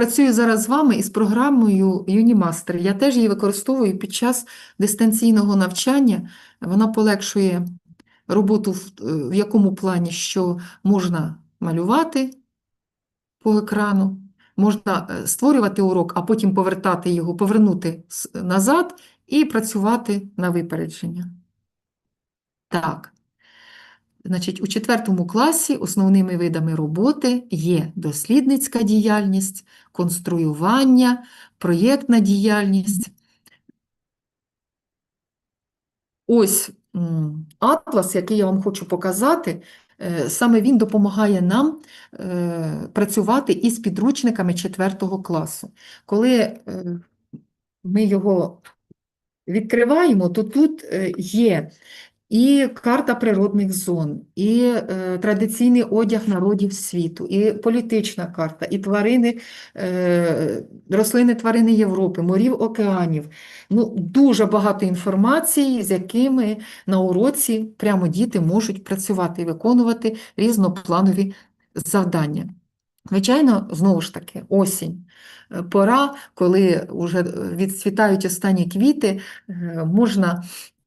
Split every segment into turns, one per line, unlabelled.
працюю зараз з вами із програмою Unimаster. Я теж її використовую під час дистанційного навчання. Вона полегшує роботу в, в якому плані, що можна малювати по екрану, можна е, створювати урок, а потім повертати його, повернути назад і працювати на випередження. Так. Значить, у четвертому класі основними видами роботи є дослідницька діяльність, конструювання, проєктна діяльність. Ось атлас, який я вам хочу показати, е, саме він допомагає нам е, працювати із підручниками четвертого класу. Коли е, ми його відкриваємо, то тут є і карта природних зон, і е, традиційний одяг народів світу, і політична карта, і тварини, е, рослини тварини Європи, морів, океанів. Ну, дуже багато інформації, з якими на уроці прямо діти можуть працювати і виконувати різнопланові завдання. Звичайно, знову ж таки, осінь. Е, Пора, коли вже відцвітають останні квіти, е, можна Е,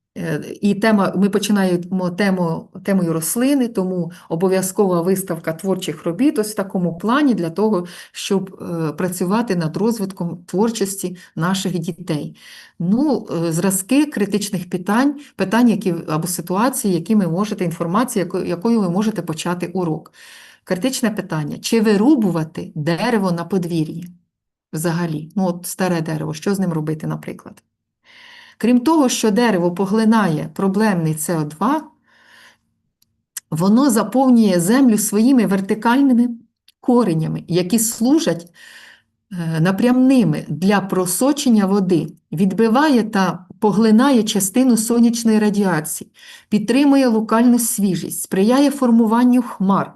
І тема, ми починаємо тему, темою рослини, тому обов'язкова виставка творчих робіт ось в такому плані для того, щоб е, працювати над розвитком творчості наших дітей. Ну, е, зразки критичних питань, питань які, або ситуацій, які ви можете, інформації, якою, якою ви можете почати урок. Критичне питання: чи вирубувати дерево на подвір'ї? Взагалі, ну от старе дерево, що з ним робити, наприклад? Крім того, що дерево поглинає проблемний СО2, воно заповнює землю своїми вертикальними коренями, які служать е, напрямними для просочення води, відбиває та поглинає частину сонячної радіації, підтримує локальну свіжість, сприяє формуванню хмар.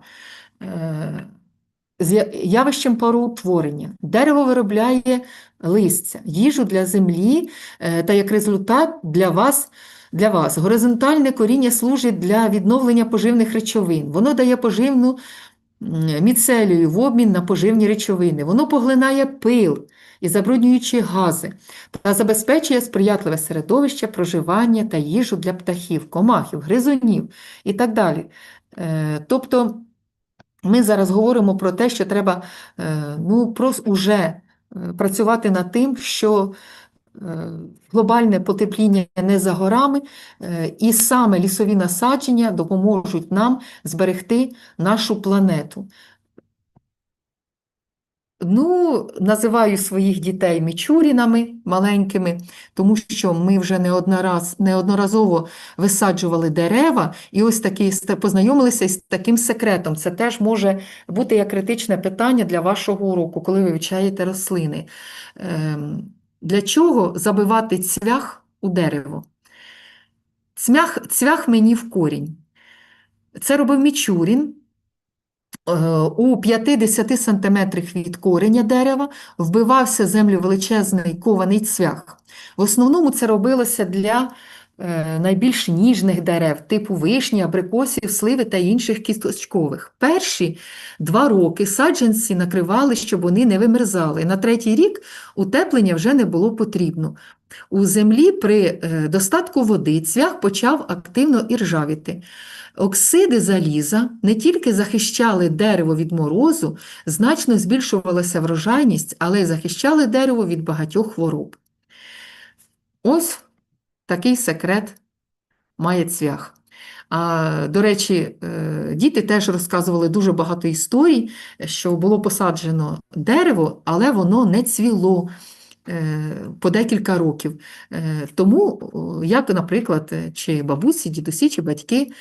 З явищем пароутворення. Дерево виробляє листя, їжу для землі е, та як результат для вас, для вас. Горизонтальне коріння служить для відновлення поживних речовин. Воно дає поживну міцелію в обмін на поживні речовини. Воно поглинає пил і забруднюючі гази та забезпечує сприятливе середовище проживання та їжу для птахів, комахів, гризунів і так далі. Е, Тобто ми зараз говоримо про те, що треба е, ну, просто уже е, працювати над тим, що е, глобальне потепління не за горами, і саме лісові насадження допоможуть нам зберегти нашу планету. Ну, називаю своїх дітей мічурінами маленькими, тому що ми вже неоднораз, неодноразово висаджували дерева, і ось такі познайомилися із таким секретом. Це теж може бути як критичне питання для вашого уроку, коли ви вивчаєте рослини. Ем, Для чого забивати цвях у дерево? Цвях, цвях мені в корінь. Це робив Мічурін. Е, У 50 сантиметрах від кореня дерева вбивався землю величезний кований цвях. В основному це робилося для найбільш ніжних дерев, типу вишні, абрикосів, сливи та інших кісточкових. Перші два роки саджанці накривали, щоб вони не вимерзали. На третій рік утеплення вже не було потрібно. У землі при е, достатку води цвях почав активно іржавіти. Оксиди заліза не тільки захищали дерево від морозу, значно збільшувалася врожайність, але й захищали дерево від багатьох хвороб. Ось такий секрет має цвях. А, до речі, е, діти теж розказували дуже багато історій, що було посаджено дерево, але воно не цвіло е, по декілька років. Е, Тому, як, наприклад, чи бабусі, дідусі, чи батьки,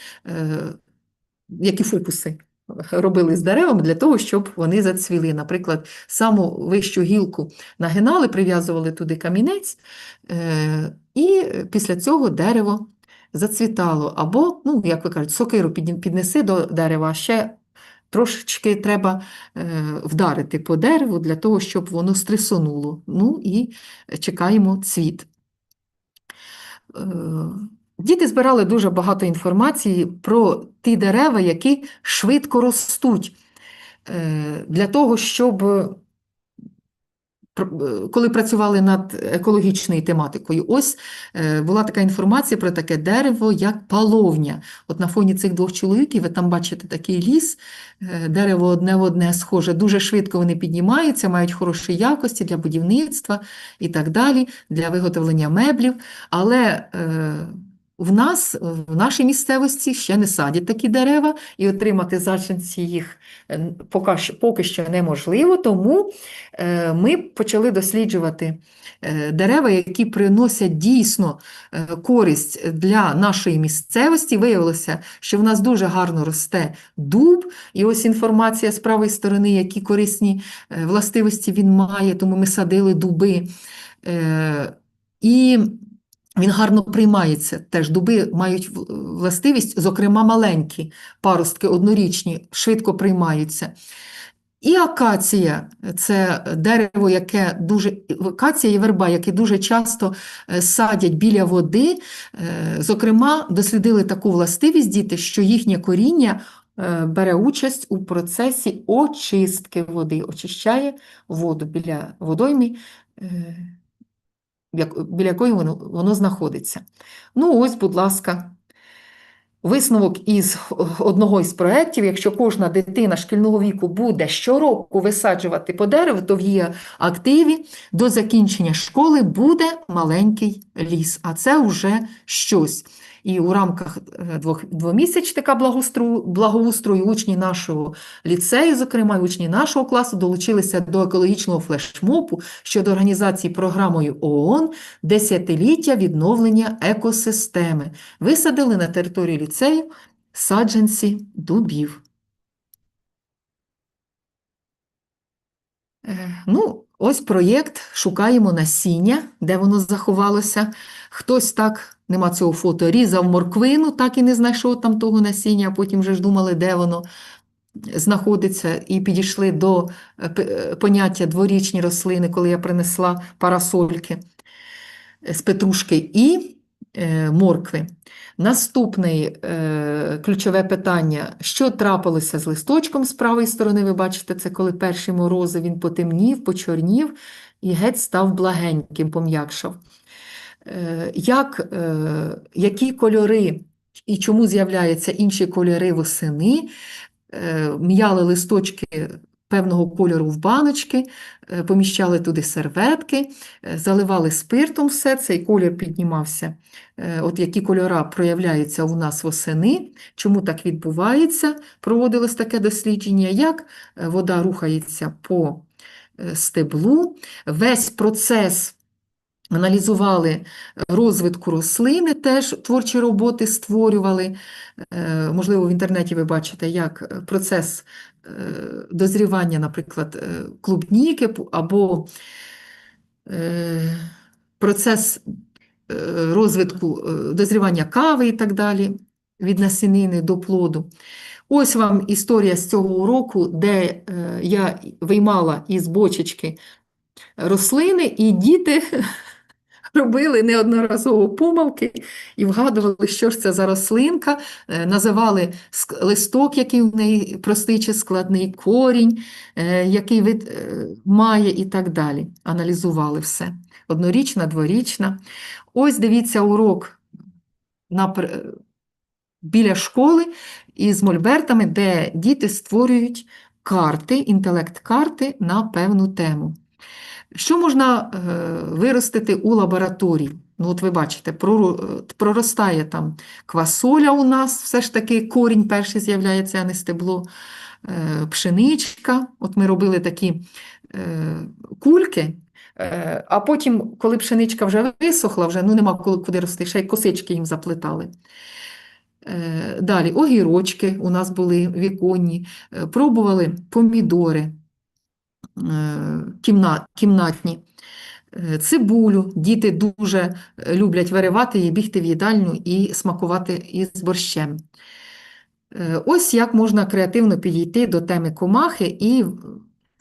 які фокуси робили з деревами для того, щоб вони зацвіли. Наприклад, саму вищу гілку нагинали, прив'язували туди камінець, е, і після цього дерево зацвітало. Або, ну, як ви кажете, сокиру піднеси до дерева, а ще трошечки треба е, вдарити по дереву для того, щоб воно стресонуло. Ну і чекаємо цвіт. Е, Діти збирали дуже багато інформації про ті дерева, які швидко ростуть. Е, Для того, щоб е, коли працювали над екологічною тематикою, ось е, була така інформація про таке дерево, як паловня. От на фоні цих двох чоловіків ви там бачите такий ліс, е, дерево одне в одне схоже. Дуже швидко вони піднімаються, мають хороші якості для будівництва і так далі, для виготовлення меблів. Але е, в нас, в нашій місцевості ще не садять такі дерева, і отримати саджанці їх е, поки що, неможливо, тому е, ми почали досліджувати е, дерева, які приносять дійсно користь для нашої місцевості. Виявилося, що в нас дуже гарно росте дуб, і ось інформація з правої сторони, які корисні властивості він має, тому ми садили дуби. І він гарно приймається. Теж дуби мають властивість, зокрема маленькі паростки однорічні, швидко приймаються. І акація це дерево, яке дуже акація і верба, які дуже часто е, садять біля води. Е, Зокрема, дослідили таку властивість діти, що їхнє коріння е, бере участь у процесі очистки води, очищає воду біля водойми, біля якої воно, воно знаходиться. Ну, ось, будь ласка, Висновок із одного із проєктів, якщо кожна дитина шкільного віку буде щороку висаджувати по дереву, то в її активі до закінчення школи буде маленький ліс, а це вже щось. І у рамках е, двомісячника благоустрою, учні нашого ліцею, зокрема, учні нашого класу, долучилися до екологічного флешмобу щодо організації програмою ООН «Десятиліття відновлення екосистеми». Висадили на території ліцею саджанці дубів. Е, Ну, ось проєкт «Шукаємо насіння», де воно заховалося. Хтось так, нема цього фото, різав морквину, так і не знайшов там того насіння, а потім вже ж думали, де воно знаходиться, і підійшли до е, е, поняття дворічні рослини, коли я принесла парасольки е, з петрушки і моркви. Наступне ключове питання: що трапилося з листочком з правої сторони? Ви бачите, це коли перші морози він потемнів, почорнів і геть став благеньким, пом'якшав. Е, Як, е, які кольори і чому з'являються інші кольори восени? Е, М'яли листочки певного кольору в баночки, поміщали туди серветки, заливали спиртом все, цей колір піднімався. От які кольора проявляються у нас восени, чому так відбувається? Проводилось таке дослідження, як вода рухається по стеблу, весь процес аналізували розвитку рослини, теж творчі роботи створювали. Е, Можливо, в інтернеті ви бачите, як е, процес е, дозрівання, наприклад, е, клубніки або е, процес е, розвитку е, дозрівання кави і так далі, від насінини до плоду. Ось вам історія з цього уроку, де е, я виймала із бочечки рослини, і діти робили неодноразово помилки і вгадували, що ж це за рослинка, е, називали листок, який в неї простий чи складний, корінь, е, який вид е, має і так далі. Аналізували все. Однорічна, дворічна. Ось дивіться урок на, біля школи із мольбертами, де діти створюють карти, інтелект-карти на певну тему. Що можна е, виростити у лабораторії? Ну, от ви бачите, е, проростає там квасоля у нас, все ж таки корінь перший з'являється, а не стебло, е, пшеничка. От ми робили такі кульки, а потім, коли пшеничка вже висохла, вже ну, нема куди рости, ще й косички їм заплетали. Далі огірочки у нас були віконні, пробували помідори кімна- кімнатні, е, цибулю. Діти дуже е, люблять виривати її, бігти в їдальню і смакувати із борщем. Е, Ось як можна креативно підійти до теми комахи і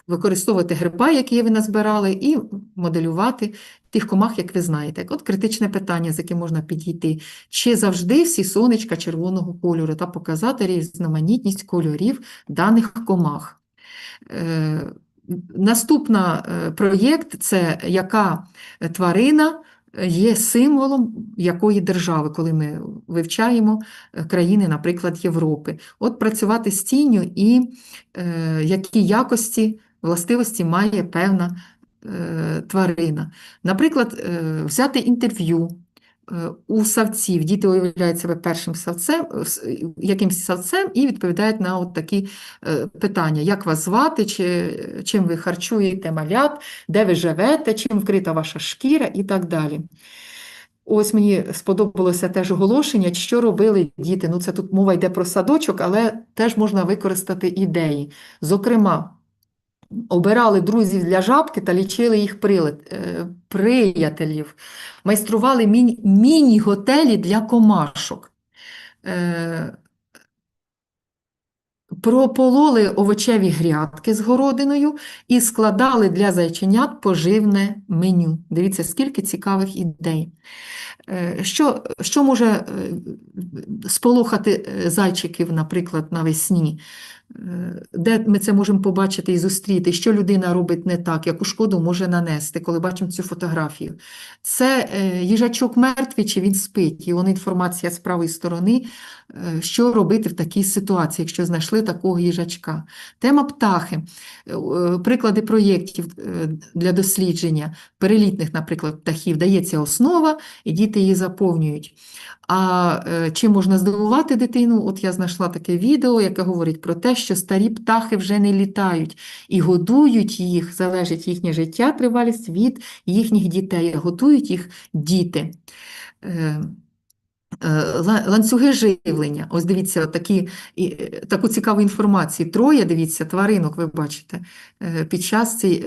використовувати гриба, які ви назбирали, і моделювати тих комах, як ви знаєте. От критичне питання, з яким можна підійти. Чи завжди всі сонечка червоного кольору та показати різноманітність кольорів даних комах. Наступна е, проєкт це яка тварина є символом якої держави, коли ми вивчаємо е, країни, наприклад, Європи. От працювати з тінню і е, які якості, властивості має певна е, тварина. Наприклад, е, взяти інтерв'ю. Е, У савців діти уявляють себе першим савцем, е, якимсь савцем і відповідають на от такі е, питання: як вас звати, чи, чим ви харчуєте малят, де ви живете, чим вкрита ваша шкіра і так далі. Ось мені сподобалося теж оголошення, що робили діти. Ну, це тут мова йде про садочок, але теж можна використати ідеї. Зокрема, обирали друзів для жабки та лічили їх е, приятелів, майстрували міні- міні-готелі для комашок. Е, Пропололи овочеві грядки з городиною і складали для зайченят поживне меню. Дивіться, скільки цікавих ідей. Е, Що, що може сполохати зайчиків, наприклад, навесні? Е, Де ми це можемо побачити і зустріти, що людина робить не так, яку шкоду може нанести, коли бачимо цю фотографію. Це е, їжачок мертвий чи він спить, і вон інформація з правої сторони, е, що робити в такій ситуації, якщо знайшли такого їжачка. Тема птахи, приклади проєктів для дослідження перелітних, наприклад, птахів, дається основа, і діти її заповнюють. А е, чим можна здивувати дитину? От я знайшла таке відео, яке говорить про те, що старі птахи вже не літають і годують їх, залежить їхнє життя, тривалість від їхніх дітей, готують їх діти. Е, Ланцюги живлення. Ось дивіться, такі, е, таку цікаву інформацію. Троє, дивіться, тваринок, ви бачите, е, під час цій,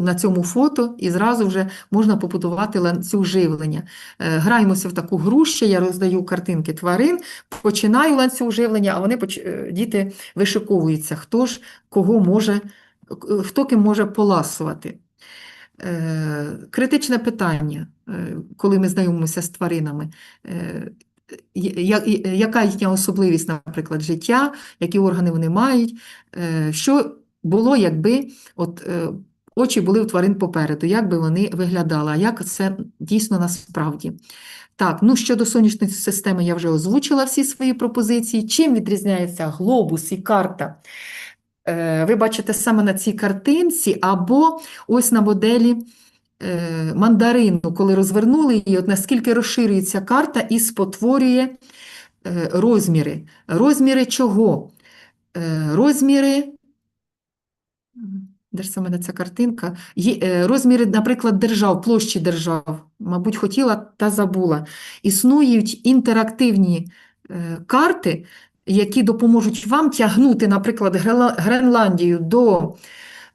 на цьому фото і зразу вже можна побудувати ланцюг живлення. Е, Граємося в таку гру, ще я роздаю картинки тварин, починаю ланцюг живлення, а вони, е, діти вишиковуються, хто ж кого може, хто ким може поласувати. Е, Критичне питання, е, коли ми знайомимося з тваринами. Яка їхня особливість, наприклад, життя, які органи вони мають, Е, що було, якби от, е, очі були у тварин попереду, як би вони виглядали, а як це дійсно насправді. Так, ну щодо сонячної системи я вже озвучила всі свої пропозиції. Чим відрізняється глобус і карта? Е, Ви бачите саме на цій картинці, або ось на моделі мандарину, коли розвернули її, от наскільки розширюється карта і спотворює е, розміри. Розміри чого? Е, Розміри. Де ж саме ця картинка? Е, розміри, наприклад, держав, площі держав. Мабуть, хотіла та забула. Існують інтерактивні е, карти, які допоможуть вам тягнути, наприклад, Гренландію до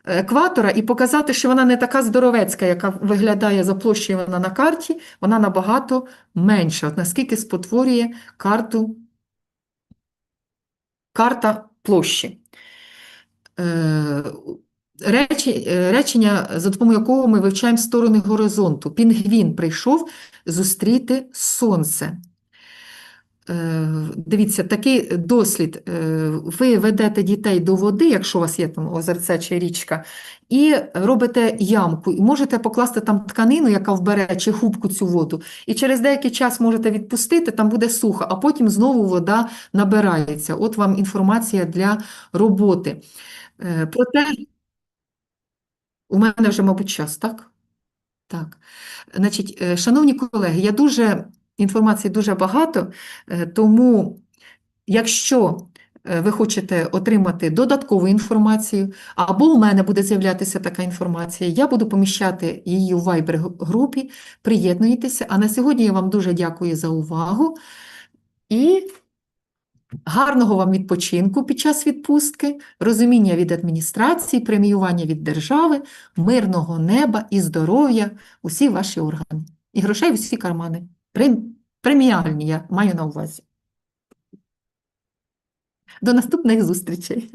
екватора і показати, що вона не така здоровецька, яка виглядає за площею вона на карті, вона набагато менша. От наскільки спотворює карту, карта площі. Е, Речі, е, речення, за допомогою якого ми вивчаємо сторони горизонту. Пінгвін прийшов зустріти сонце. Е, Дивіться, такий дослід. Е, Ви ведете дітей до води, якщо у вас є там озерце чи річка, і робите ямку. І можете покласти там тканину, яка вбере, чи губку цю воду. І через деякий час можете відпустити, там буде сухо, а потім знову вода набирається. От вам інформація для роботи. Е, Проте, у мене вже, мабуть, час, так? Так. Значить, шановні колеги, я дуже інформації дуже багато, е, тому якщо е, ви хочете отримати додаткову інформацію, або у мене буде з'являтися така інформація, я буду поміщати її у Viber групі, приєднуйтеся. А на сьогодні я вам дуже дякую за увагу і гарного вам відпочинку під час відпустки, розуміння від адміністрації, преміювання від держави, мирного неба і здоров'я у всі ваші органи. І грошей в усі кармани. Прем- Преміальні я маю на увазі. До наступних зустрічей.